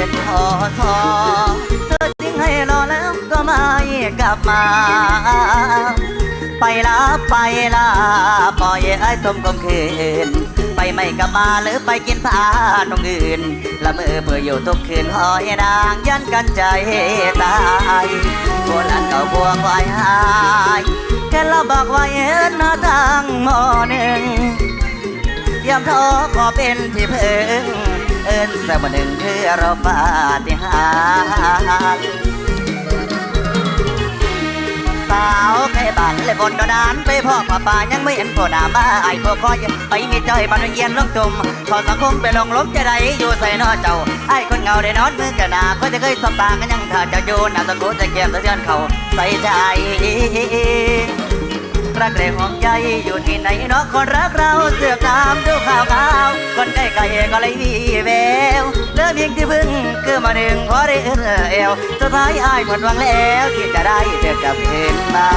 เป็นพอสอเธอทิ้งให้รอแล้วก็ไม่กลับมา ไปลาไปลาปล่อยไอ้ทมกลมคืน ไปไม่กลับมาหรือไปกินผ้าตรงอื่น ละเมอเพื่ออยู่ทุกคืนหอยนางยันกันใจตายโบราณเก่าบวกไว้หายแค่เราบอกว่าเอ็นหน้าทางหมอหนึ่งยามท้อขอเป็นที่พึ่ง นสักวันหนึ่งคือเราปาฏิหาริย์สาวไก่บ้านเลยบนดอนดานไปพ่อป่าป่ายังไม่เห็นโผล่หน้ามาไอ้พวกคอยไปมีจ้อยบันเยียนลงตุ่มขอสังคมไปลงล้มจะได้อยู่ใส่นอเจ้าไอ้คนเงาได้นอนมือกันนาก็จะเคยสบตากันยังถ้าจะอยู่นาตะกูจะเก็บตะเทือนเขาใส่ใจรักแรงห่วงใยอยู่ที่ไหนนาะคนรักเราเสือกตามดูาวขาวคนใกล้ไกลก็เลยมีแววเลิกเพียงที่พึ่งคือมาหนึ่งพอได้เอื้อเอวสุดท้ายอายหมดหวังแล้วที่จะได้เจอกับเห็นมา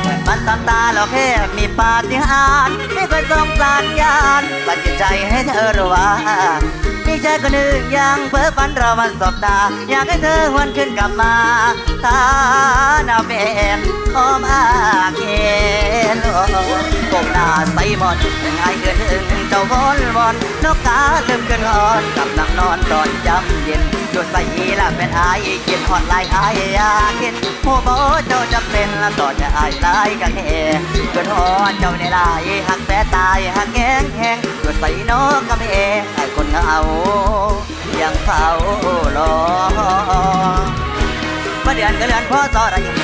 เหมือนมันตามตาเราแค่มีปาฏิหาริย์ไม่เคยสงสารยานปัจจิตใจให้เธอรู้ว่ามีใจคนหนึ่งยังเพ้อฝันเรามันสบตา อยากให้เธอหวนขึ้นกลับมาตาหน้าเป็นขอมาเคน กงหน้าใส่หมดง่ายเกินถึงเจ้าวอนวอนนกกาลืมเกินอ่อนกับนั่งนอนตอนจำเย็นหยุดใส่ละเป็นอายกินหอดลายอายอยากกินหัวโบเจ้าจะเป็นละต่อจะอายตายกันแห่เกินหอดเจ้าในลายหักแฝตายหักแห้งแห้งหยุดใส่นกกำแหงไอ้คนเหงายังเฝ้ารอบ้าเดือนก็เลือนพ่อต่อได้บ้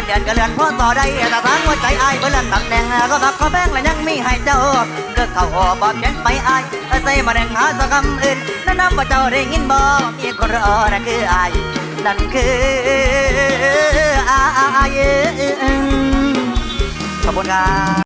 านเดือนก็เลือนพ่อต่อได้แต่ทางหัวใจอายเมื่อนตำแหน่งก็มักก็แบ่งและยังมีให้เจ้าก็เข้าหอบอกแจ้นไปอายใส่มาแดงหาสักคำอื่นนั่นนับว่าเจ้าได้ยินบ่มีคนรอนั่นคืออายนั่นคืออายขอบคุณครับ